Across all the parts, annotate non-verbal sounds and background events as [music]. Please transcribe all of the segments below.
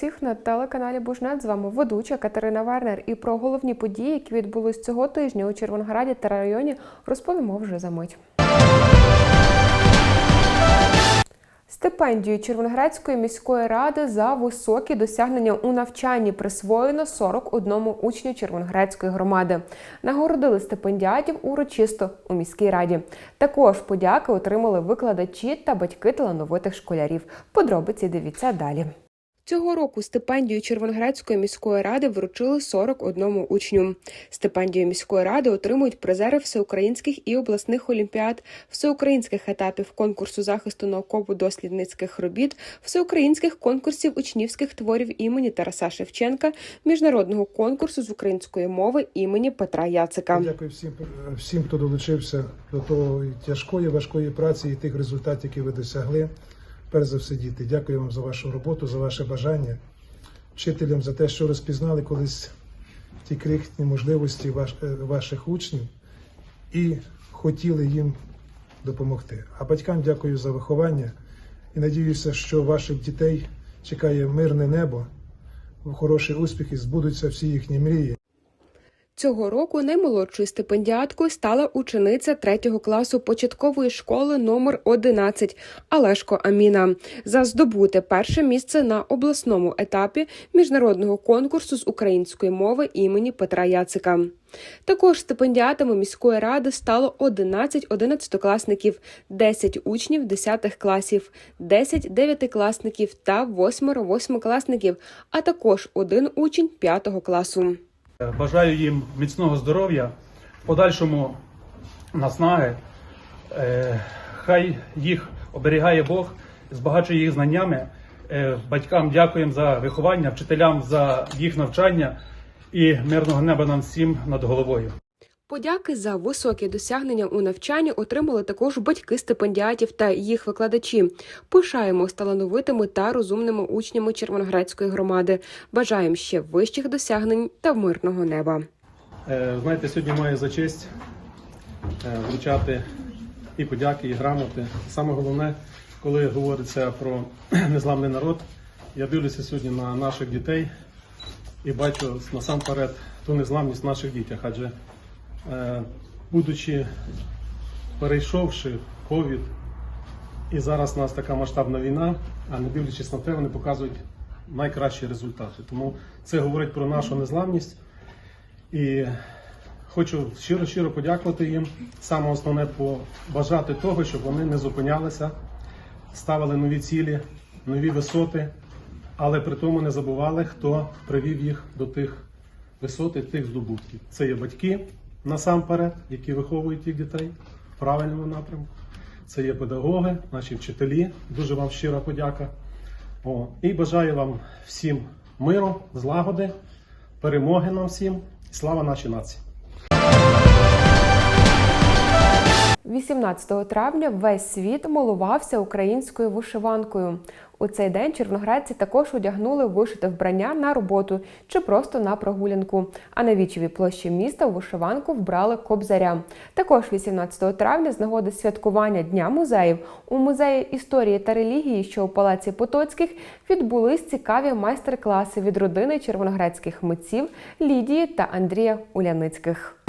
всіх на телеканалі Бужнет. З вами ведуча Катерина Вернер. І про головні події, які відбулись цього тижня у Червонограді та районі, розповімо вже за мить. Стипендію Червоноградської міської ради за високі досягнення у навчанні присвоєно 41 учню Червоноградської громади. Нагородили стипендіатів урочисто у міській раді. Також подяки отримали викладачі та батьки талановитих школярів. Подробиці дивіться далі. Цього року стипендію Червоноградської міської ради вручили 41 учню. Стипендію міської ради отримують призери всеукраїнських і обласних олімпіад, всеукраїнських етапів конкурсу захисту науково-дослідницьких робіт, всеукраїнських конкурсів учнівських творів імені Тараса Шевченка, міжнародного конкурсу з української мови імені Петра Яцика. Дякую всім, всім, хто долучився до того тяжкої, важкої праці і тих результатів, які ви досягли. Перш за все, діти, дякую вам за вашу роботу, за ваше бажання, вчителям за те, що розпізнали колись ті крихітні можливості е, ваших учнів і хотіли їм допомогти. А батькам дякую за виховання і надіюся, що ваших дітей чекає мирне небо, хороші успіхи, збудуться всі їхні мрії. Цього року наймолодшою стипендіаткою стала учениця третього класу початкової школи номер 11 Алешко Аміна за здобуте перше місце на обласному етапі міжнародного конкурсу з української мови імені Петра Яцика. Також стипендіатами міської ради стало 11 одинадцятикласників, 10 учнів 10 класів, 10 дев'ятикласників та 8 восьмикласників, а також один учень 5 класу. Бажаю їм міцного здоров'я, в подальшому наснаги. Е, Хай їх оберігає Бог, збагачує їх знаннями. Е, Батькам дякуємо за виховання, вчителям за їх навчання і мирного неба нам всім над головою. Подяки за високі досягнення у навчанні отримали також батьки стипендіатів та їх викладачі. Пишаємо з талановитими та розумними учнями Червоноградської громади. Бажаємо ще вищих досягнень та мирного неба. Е, Знаєте, сьогодні маю за честь е, вручати і подяки, і грамоти. Саме головне, коли говориться про [clears throat] незламний народ, я дивлюся сьогодні на наших дітей і бачу насамперед ту незламність в наших дітях. Адже будучи перейшовши ковід, і зараз у нас така масштабна війна, а не дивлячись на те, вони показують найкращі результати. Тому це говорить про нашу незламність. І хочу щиро-щиро подякувати їм. Саме основне побажати того, щоб вони не зупинялися, ставили нові цілі, нові висоти, але при тому не забували, хто привів їх до тих висот і тих здобутків. Це є батьки насамперед, які виховують тих дітей в правильному напрямку. Це є педагоги, наші вчителі. Дуже вам щира подяка. О, і бажаю вам всім миру, злагоди, перемоги нам всім. Слава нашій нації! 18 травня весь світ милувався українською вишиванкою. У цей день червоноградці також одягнули вишите вбрання на роботу чи просто на прогулянку. А на вічовій площі міста вишиванку вбрали кобзаря. Також 18 травня з нагоди святкування Дня музеїв у музеї історії та релігії, що у палаці Потоцьких, відбулись цікаві майстер-класи від родини червоноградських митців Лідії та Андрія Уляницьких.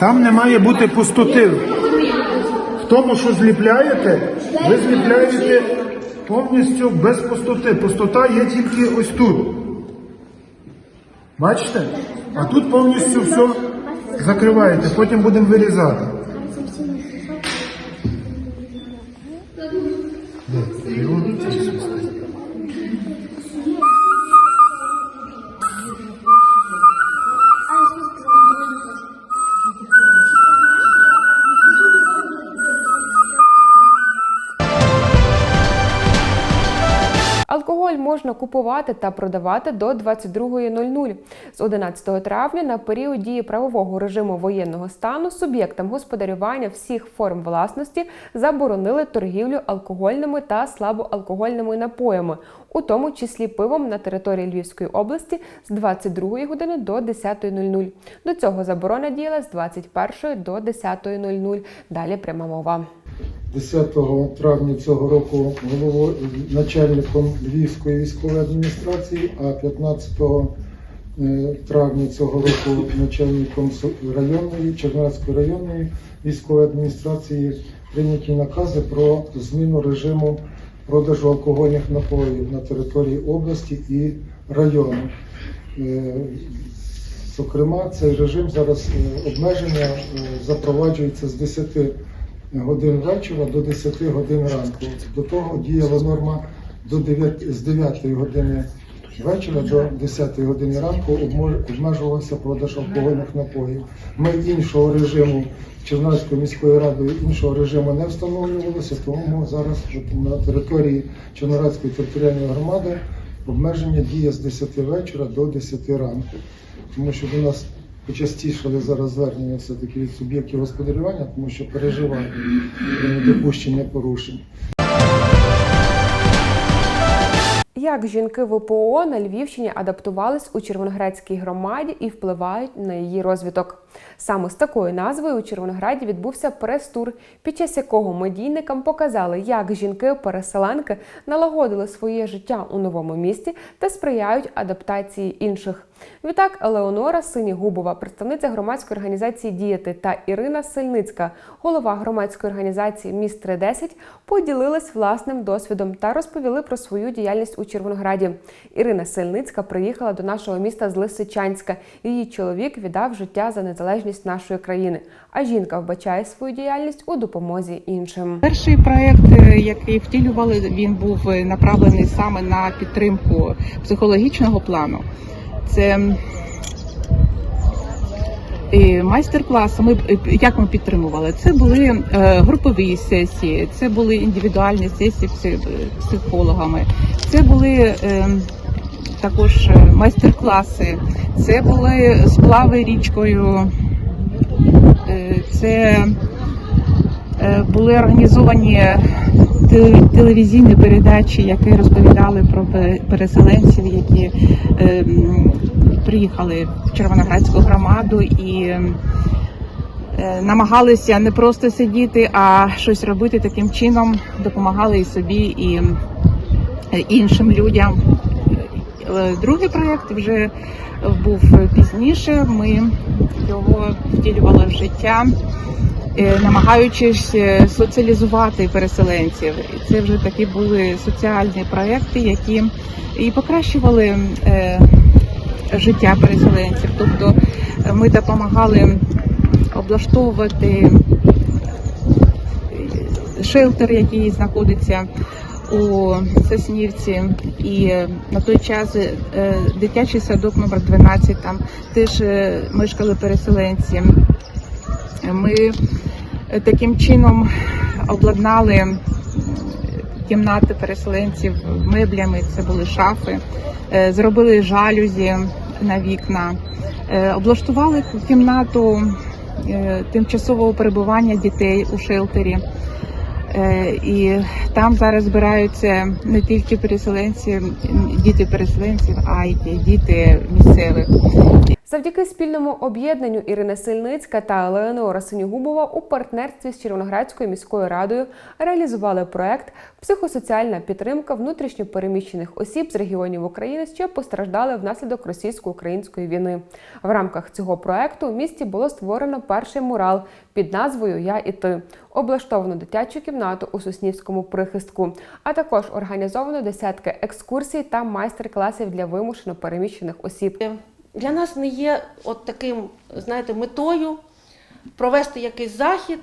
Там не має бути пустоти. В тому, що зліпляєте, ви зліпляєте повністю без пустоти. Пустота є тільки ось тут. Бачите? А тут повністю все закриваєте, потім будемо вирізати. Можна купувати та продавати до 22.00. З 11 травня на період дії правового режиму воєнного стану суб'єктам господарювання всіх форм власності заборонили торгівлю алкогольними та слабоалкогольними напоями, у тому числі пивом на території Львівської області з 22 години до 10.00. До цього заборона діяла з 21 до 10.00. Далі пряма мова. 10 травня цього року головою начальником Львівської військової адміністрації, а 15 е, травня цього року начальником районної Чернівецької районної військової адміністрації прийняті накази про зміну режиму продажу алкогольних напоїв на території області і району. Е, Зокрема, цей режим зараз е, обмеження запроваджується з 10 годин вечора до 10 годин ранку. До того діяла норма до 9, з 9 години вечора до 10 години ранку обмежувався продаж алкогольних напоїв. Ми іншого режиму Чернівською міською радою іншого режиму не встановлювалося, тому зараз на території Чернівецької територіальної громади обмеження діє з 10 вечора до 10 ранку. Тому що до нас почастішали зараз звернення все-таки від суб'єктів господарювання, тому що переживають допущення порушень. Як жінки ВПО на Львівщині адаптувались у Червоноградській громаді і впливають на її розвиток? Саме з такою назвою у Червонограді відбувся прес-тур, під час якого медійникам показали, як жінки-переселенки налагодили своє життя у новому місті та сприяють адаптації інших. Відтак Елеонора Синігубова, представниця громадської організації Діяти та Ірина Сельницька, голова громадської організації Міст 310, поділились власним досвідом та розповіли про свою діяльність у Червонограді. Ірина Сельницька приїхала до нашого міста з Лисичанська. Її чоловік віддав життя за незалежність нашої країни. А жінка вбачає свою діяльність у допомозі іншим. Перший проект, е, який втілювали, він був е, направлений саме на підтримку психологічного плану. Це е, майстер-класи. Ми як ми підтримували? Це були групові сесії, це були індивідуальні сесії пси- психологами, це були також майстер-класи, це були сплави річкою. Це Е, були організовані телевізійні передачі, які розповідали про переселенців, які е, приїхали в Червоноградську громаду і е, намагалися не просто сидіти, а щось робити таким чином, допомагали і собі, і іншим людям. Е, Другий проєкт вже був пізніше. Ми його втілювали в життя е, намагаючись е, соціалізувати переселенців. Це вже такі були соціальні проекти, які і покращували життя переселенців. Тобто ми допомагали облаштовувати шелтер, який знаходиться у Соснівці, і е, на той час е, дитячий садок номер 12 там теж е, мешкали переселенці. Ми таким чином обладнали кімнати переселенців меблями, це були шафи, зробили жалюзі на вікна, облаштували кімнату тимчасового перебування дітей у шелтері. Е, І там зараз збираються не тільки переселенці, діти переселенців, а й діти місцевих. Завдяки спільному об'єднанню Ірина Сильницька та Леонора Синігубова у партнерстві з Червоноградською міською радою реалізували проект Психосоціальна підтримка внутрішньо переміщених осіб з регіонів України, що постраждали внаслідок російсько-української війни. В рамках цього проекту у місті було створено перший мурал під назвою Я і ти. Облаштовано дитячу кімнату у Соснівському прихистку, а також організовано десятки екскурсій та майстер-класів для вимушено переміщених осіб. для нас не є от таким, знаєте, метою провести якийсь захід,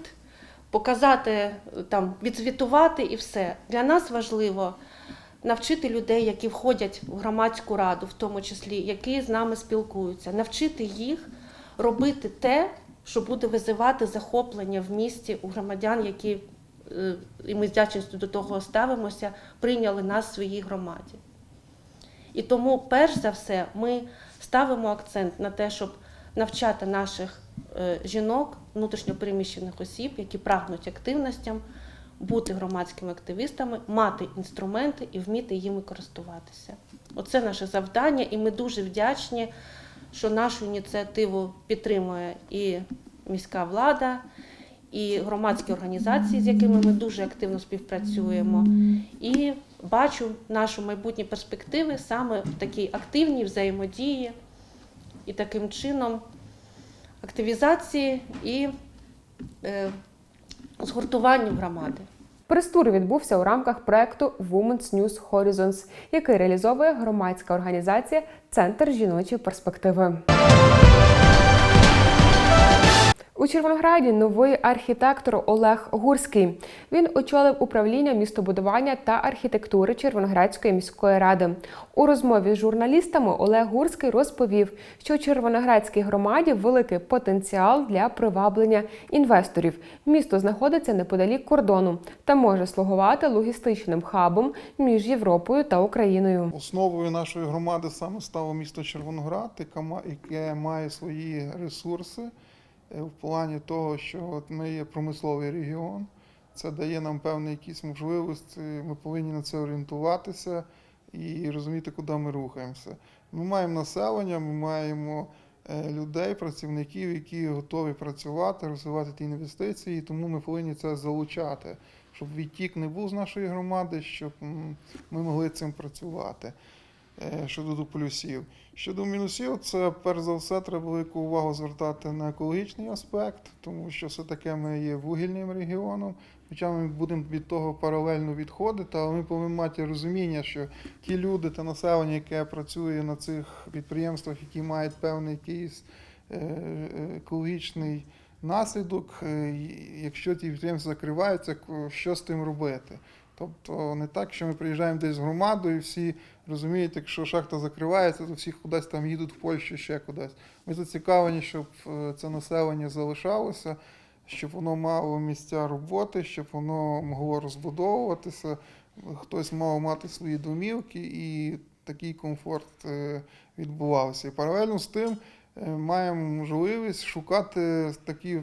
показати, там, відзвітувати і все. Для нас важливо навчити людей, які входять в громадську раду, в тому числі, які з нами спілкуються, навчити їх робити те, що буде визивати захоплення в місті у громадян, які, е, і ми з вдячністю до того ставимося, прийняли нас в своїй громаді. І тому, перш за все, ми ставимо акцент на те, щоб навчати наших е, жінок, внутрішньопереміщених осіб, які прагнуть активностям, бути громадськими активістами, мати інструменти і вміти їми користуватися. Оце наше завдання, і ми дуже вдячні, що нашу ініціативу підтримує і міська влада, і громадські організації, з якими ми дуже активно співпрацюємо. І бачу нашу майбутні перспективи саме в такій активній взаємодії і таким чином активізації і е, згуртуванню громади. Прес-тур відбувся у рамках проекту Women's News Horizons, який реалізовує громадська організація Центр жіночої перспективи. Червонограді новий архітектор Олег Гурський. Він очолив управління містобудування та архітектури Червоноградської міської ради. У розмові з журналістами Олег Гурський розповів, що у Червоноградській громаді великий потенціал для приваблення інвесторів. Місто знаходиться неподалік кордону та може слугувати логістичним хабом між Європою та Україною. Основою нашої громади саме стало місто Червоноград, яке ма- яке має свої ресурси в плані того, що от ми є промисловий регіон. Це дає нам певні якісь можливості. Ми повинні на це орієнтуватися і розуміти, куди ми рухаємося. Ми маємо населення, ми маємо е, людей, працівників, які готові працювати, розвивати ті інвестиції, тому ми повинні це залучати, щоб відтік не був з нашої громади, щоб ми могли цим працювати. Е, Щодо плюсів. Щодо мінусів, це перш за все треба велику увагу звертати на екологічний аспект, тому що все-таки ми є вугільним регіоном. Хоча ми будемо від того паралельно відходити, але ми повинні мати розуміння, що ті люди та населення, яке працює на цих підприємствах, які мають певний якийсь е, екологічний наслідок, е, якщо ті підприємства закриваються, що з тим робити? Тобто не так, що ми приїжджаємо десь в громаду і всі розуміють, якщо шахта закривається, то всі кудись там їдуть в Польщу, ще кудись. Ми зацікавлені, щоб е, це населення залишалося, щоб воно мало місця роботи, щоб воно могло розбудовуватися, хтось мав мати свої домівки і такий комфорт е, відбувався. І паралельно з тим е, маємо можливість шукати такі,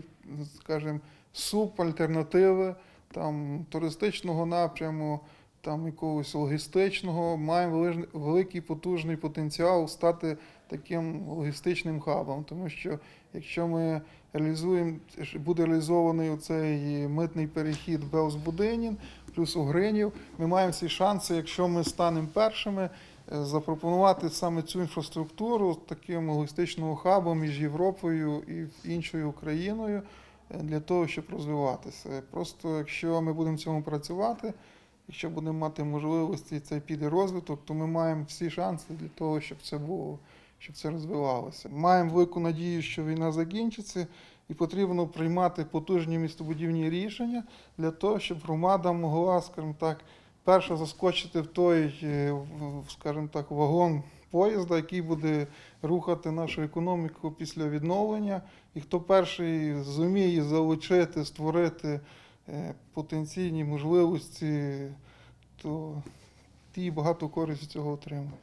скажімо, субальтернативи там, туристичного напряму, там, якогось логістичного, маємо великий потужний потенціал стати таким логістичним хабом. Тому що якщо ми реалізуємо, буде реалізований цей митний перехід Белз-Будинін, плюс Угринів, ми маємо ці шанси, якщо ми станемо першими, е, запропонувати саме цю інфраструктуру таким логістичним хабом між Європою і іншою Україною для того, щоб розвиватися. Просто якщо ми будемо цьому працювати, якщо будемо мати можливості, і це піде розвиток, то ми маємо всі шанси для того, щоб це було, щоб це розвивалося. Маємо велику надію, що війна закінчиться, і потрібно приймати потужні містобудівні рішення для того, щоб громада могла, скажімо так, перша заскочити в той, е, скажімо так, вагон поїзда, який буде рухати нашу економіку після відновлення. І хто перший зуміє залучити, створити е, потенційні можливості, то ті багато користі цього отримують.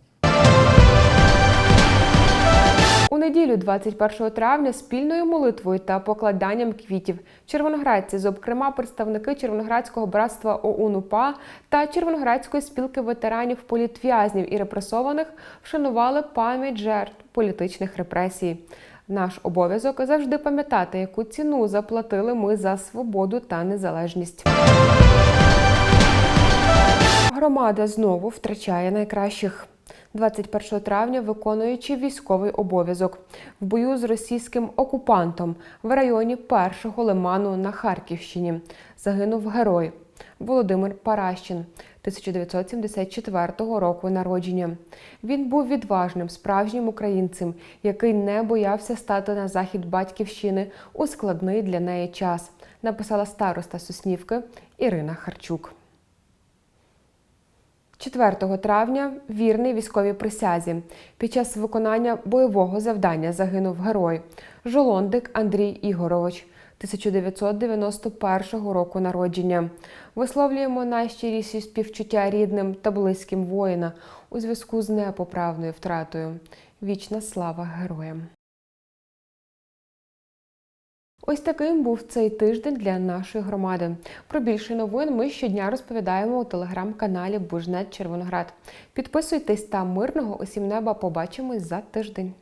У неділю, 21 травня, спільною молитвою та покладанням квітів червоноградці, зокрема представники Червоноградського братства ОУН УПА та Червоноградської спілки ветеранів політв'язнів і репресованих вшанували пам'ять жертв політичних репресій. Наш обов'язок завжди пам'ятати, яку ціну заплатили ми за свободу та незалежність. Громада знову втрачає найкращих. 21 травня, виконуючи військовий обов'язок в бою з російським окупантом в районі першого лиману на Харківщині, загинув герой Володимир Паращин 1974 року народження. Він був відважним справжнім українцем, який не боявся стати на захід батьківщини у складний для неї час. Написала староста Соснівки Ірина Харчук. 4 травня вірний військовій присязі. Під час виконання бойового завдання загинув герой Жолондик Андрій Ігорович 1991 року народження. Висловлюємо найщиріші співчуття рідним та близьким воїна у зв'язку з непоправною втратою. Вічна слава героям! Ось таким був цей тиждень для нашої громади. Про більше новин ми щодня розповідаємо у телеграм-каналі Бужнет Червоноград. Підписуйтесь та мирного усім неба. Побачимось за тиждень.